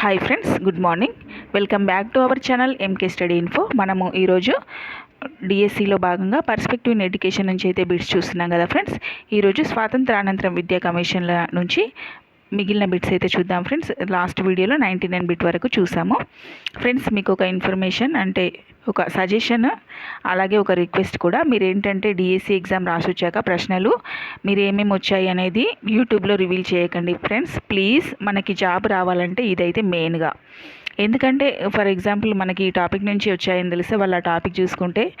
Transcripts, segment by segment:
Hi friends good morning welcome back to our channel M K study info మనము ఈరోజు డిఎస్సిలో భాగంగా perspective in education నుంచి అయితే బిట్స్ చూస్తున్నాం కదా ఫ్రెండ్స్ ఈరోజు స్వాతంత్రానంతరం విద్యా కమిషన్ల నుంచి మిగిలిన బిట్స్ అయితే చూద్దాం ఫ్రెండ్స్ లాస్ట్ వీడియోలో నైంటీ నైన్ బిట్ వరకు చూసాము. ఫ్రెండ్స్ మీకు ఒక ఇన్ఫర్మేషన్ అంటే ఒక సజెషన్ అలాగే ఒక రిక్వెస్ట్ కూడా. మీరు ఏంటంటే డిఎస్సి ఎగ్జామ్ రాసి వచ్చాక ప్రశ్నలు మీరు ఏమేమి వచ్చాయి అనేది యూట్యూబ్లో రివీల్ చేయకండి ఫ్రెండ్స్ ప్లీజ్ మనకి జాబ్ రావాలంటే ఇదైతే మెయిన్గా ఎందుకంటే ఫర్ ఎగ్జాంపుల్ మనకి ఈ టాపిక్ నుంచి వచ్చాయని తెలిస్తే వాళ్ళు ఆ టాపిక్ చూసుకుంటే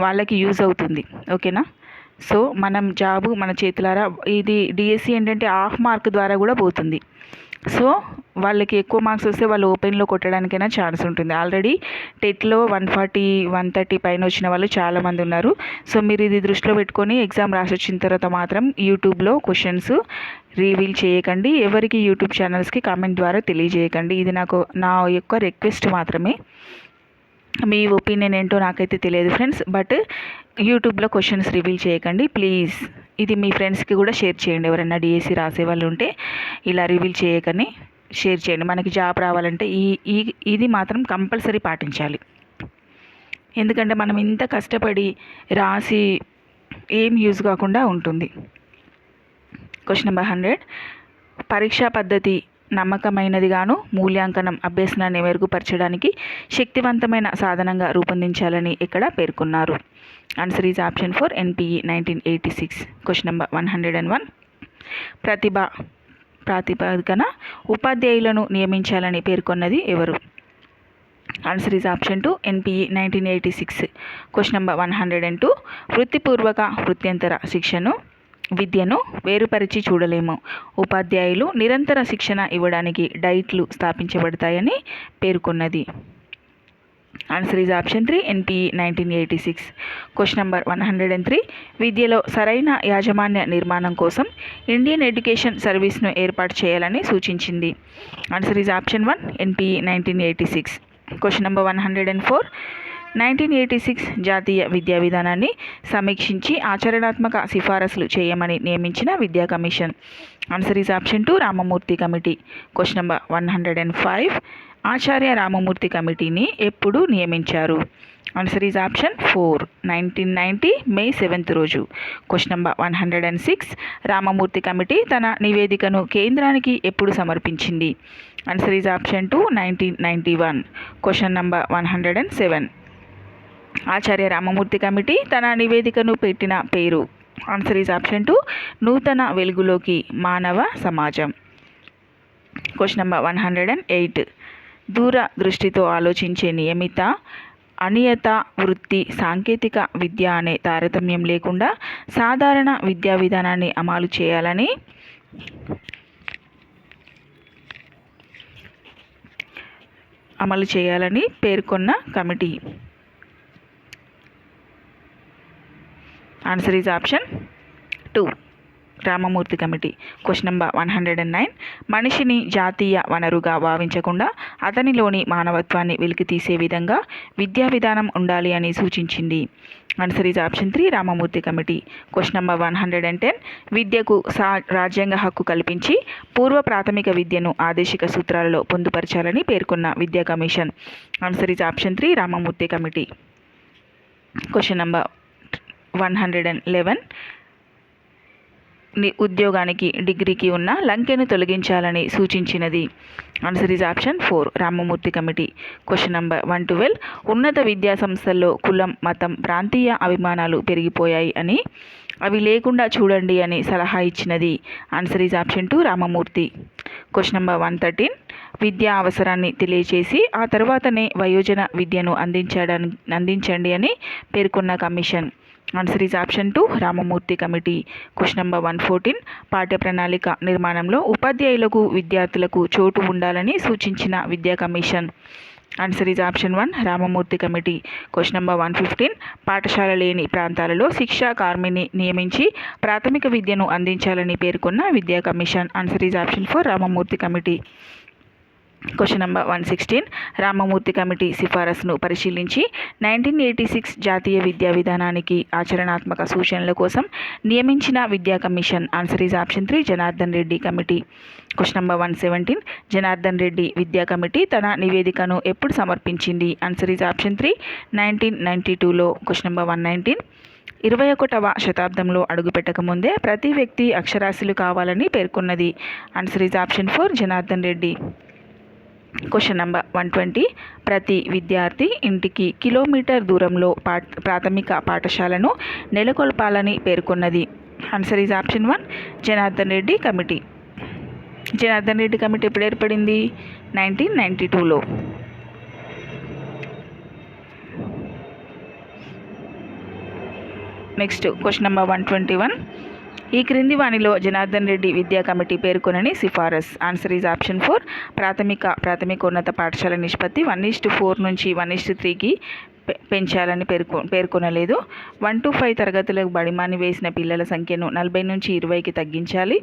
వాళ్ళకి యూజ్ అవుతుంది. ఓకేనా సో మనం జాబు మన చేతులారా ఇది డిఎస్సి ఏంటంటే హాఫ్ మార్క్ ద్వారా కూడా పోతుంది. సో వాళ్ళకి ఎక్కువ మార్క్స్ వస్తే వాళ్ళు ఓపెన్లో కొట్టడానికైనా ఛాన్స్ ఉంటుంది. ఆల్రెడీ టెట్లో వన్ ఫార్టీ వన్ థర్టీ పైన వచ్చిన వాళ్ళు చాలామంది ఉన్నారు. సో మీరు ఇది దృష్టిలో పెట్టుకొని ఎగ్జామ్ రాసి వచ్చిన తర్వాత మాత్రం యూట్యూబ్లో క్వశ్చన్స్ రివీల్ చేయకండి. ఎవరికి యూట్యూబ్ ఛానల్స్కి కామెంట్ ద్వారా తెలియజేయకండి. ఇది నాకు నా యొక్క రిక్వెస్ట్ మాత్రమే. మీ ఒపీనియన్ ఏంటో నాకైతే తెలియదు ఫ్రెండ్స్. బట్ యూట్యూబ్లో క్వశ్చన్స్ రివీల్ చేయకండి. ప్లీజ్. ఇది మీ ఫ్రెండ్స్కి కూడా షేర్ చేయండి. ఎవరైనా డిఎస్సి రాసే వాళ్ళు ఉంటే ఇలా రివీల్ చేయకని షేర్ చేయండి. మనకి జాబ్ రావాలంటే ఈ ఈ ఇది మాత్రం కంపల్సరీ పాటించాలి. ఎందుకంటే మనం ఇంత కష్టపడి రాసి ఏం యూజ్ కాకుండా ఉంటుంది. Question number hundred. పరీక్షా పద్ధతి నమ్మకమైనదిగాను మూల్యాంకనం అభ్యసనాన్ని మెరుగుపరచడానికి శక్తివంతమైన సాధనంగా రూపొందించాలని ఇక్కడ పేర్కొన్నారు. Answer is option four NPE nineteen eighty six question number one hundred and one ప్రతిభ ప్రాతిపదికన ఉపాధ్యాయులను నియమించాలని పేర్కొన్నది ఎవరు? Answer is option two NPE nineteen eighty six question number one hundred and two వృత్తిపూర్వక వృత్యంతర శిక్షను విద్యను వేరుపరిచి చూడలేము. ఉపాధ్యాయులు నిరంతర శిక్షణ ఇవ్వడానికి డైట్లు స్థాపించబడతాయని పేర్కొన్నది. Answer is option three NPE nineteen eighty six. Question number one hundred and three. విద్యలో సరైన యాజమాన్య నిర్మాణం కోసం ఇండియన్ ఎడ్యుకేషన్ సర్వీస్ను ఏర్పాటు చేయాలని సూచించింది. Answer is option one NPE nineteen eighty six. Question number one hundred and four. Nineteen eighty six జాతీయ విద్యా విధానాన్ని సమీక్షించి ఆచరణాత్మక సిఫారసులు చేయమని నియమించిన విద్యా commission. Answer is option two Ramamurthy committee question number one hundred and five Acharya Ramamurthy కమిటీని ఎప్పుడు నియమించారు? Answer is option four nineteen ninety May seventh రోజు. Question number one hundred and six Ramamurthy committee తన నివేదికను కేంద్రానికి ఎప్పుడు సమర్పించింది? Answer is option two nineteen ninety one question number one hundred and seven Acharya Ramamurthy committee తన నివేదికను పెట్టిన పేరు. ఆన్సర్ ఈజ్ ఆప్షన్ టూ నూతన వెలుగులోకి మానవ సమాజం. Question number one hundred and eight దూర దృష్టితో ఆలోచించే నియమిత అనియత వృత్తి సాంకేతిక విద్య అనే తారతమ్యం లేకుండా సాధారణ విద్యా విధానాన్ని అమలు చేయాలని అమలు చేయాలని పేర్కొన్న committee. Answer is option two Ramamurthy committee question number one hundred and nine మనిషిని జాతీయ వనరుగా భావించకుండా అతనిలోని మానవత్వాన్ని వెలికి తీసే విధంగా విద్యా విధానం ఉండాలి అని సూచించింది. Answer is option three Ramamurthy committee question number one hundred and ten విద్యకు సా రాజ్యాంగ హక్కు కల్పించి పూర్వ ప్రాథమిక విద్యను ఆదేశిక సూత్రాలలో పొందుపరచాలని పేర్కొన్న విద్యా commission. Answer is option three Ramamurthy committee question number one hundred and eleven. ఉద్యోగానికి డిగ్రీకి ఉన్న లంకెను తొలగించాలని సూచించినది. Answer is option four Ramamurthy committee. Question number one twelve ఉన్నత విద్యా సంస్థల్లో కులం మతం ప్రాంతీయ అభిమానాలు పెరిగిపోయాయి అని అవి లేకుండా చూడండి అని సలహా ఇచ్చినది. Answer is option two Ramamurthy. Question number one thirteen విద్యా అవసరాన్ని తెలియచేసి ఆ తర్వాతనే వయోజన విద్యను అందించడానికి అందించండి అని పేర్కొన్న commission. Answer is option two Ramamurthy committee question number one fourteen పాఠ్య ప్రణాళిక నిర్మాణంలో ఉపాధ్యాయులకు విద్యార్థులకు చోటు ఉండాలని సూచించిన విద్యా commission. Answer is option one Ramamurthy committee question number one fifteen పాఠశాల లేని ప్రాంతాలలో శిక్షా కార్మిని నియమించి ప్రాథమిక విద్యను అందించాలని పేర్కొన్న విద్యా commission. Answer is option four Ramamurthy committee question number one sixteen Ramamurthy committee సిఫారసును పరిశీలించి నైన్టీన్ ఎయిటీ సిక్స్ జాతీయ విద్యా విధానానికి ఆచరణాత్మక సూచనల కోసం నియమించిన విద్యా commission answer is option three. Janardhan Reddy committee. Question number one seventeen Janardhan Reddy విద్యా కమిటీ తన నివేదికను ఎప్పుడు సమర్పించింది? Answer is option three nineteen ninety టూలో క్వశ్చన్ నెంబర్ వన్ నైన్టీన్ ఇరవై ఒకటవ శతాబ్దంలో అడుగుపెట్టకముందే ప్రతి వ్యక్తి అక్షరాస్యులు కావాలని పేర్కొన్నది. Answer is option four Janardhan Reddy. Question number one twenty ప్రతి విద్యార్థి ఇంటికి కిలోమీటర్ దూరంలో పా ప్రాథమిక పాఠశాలను నెలకొల్పాలని పేర్కొన్నది. Answer is option one Janardhan Reddy committee. Janardhan Reddy committee ఎప్పుడు ఏర్పడింది? నైన్టీన్ నైంటీ టూలో next question number one twenty one ఈ క్రింది వాణిలో జనార్దన్ రెడ్డి విద్యా కమిటీ పేర్కొనని సిఫారస్. ఆన్సర్ ఈజ్ ఆప్షన్ ఫోర్ ప్రాథమిక ప్రాథమికోన్నత పాఠశాల నిష్పత్తి వన్ ఈస్ట్ ఫోర్ నుంచి వన్ ఈస్ట్ త్రీకి పెంచాలని పేర్కొ పేర్కొనలేదు. వన్ టు ఫైవ్ తరగతులకు బడిమాని వేసిన పిల్లల సంఖ్యను నలభై నుంచి ఇరవైకి తగ్గించాలి.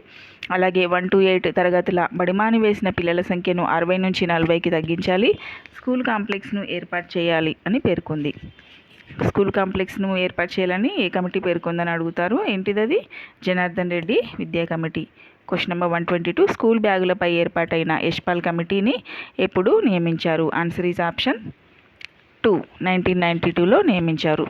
అలాగే వన్ టు ఎయిట్ తరగతుల బడిమాని వేసిన పిల్లల సంఖ్యను అరవై నుంచి నలభైకి తగ్గించాలి. స్కూల్ కాంప్లెక్స్ను ఏర్పాటు చేయాలి అని పేర్కొంది. స్కూల్ కాంప్లెక్స్ను ఏర్పాటు చేయాలని ఏ కమిటీ పేర్కొందని అడుగుతారు. ఏంటిది అది జనార్దన్ రెడ్డి విద్యా committee. Question number one twenty two school బ్యాగులపై ఏర్పాటైన యశ్పాల్ కమిటీని ఎప్పుడు నియమించారు. Answer is option two nineteen ninety టూలో నియమించారు.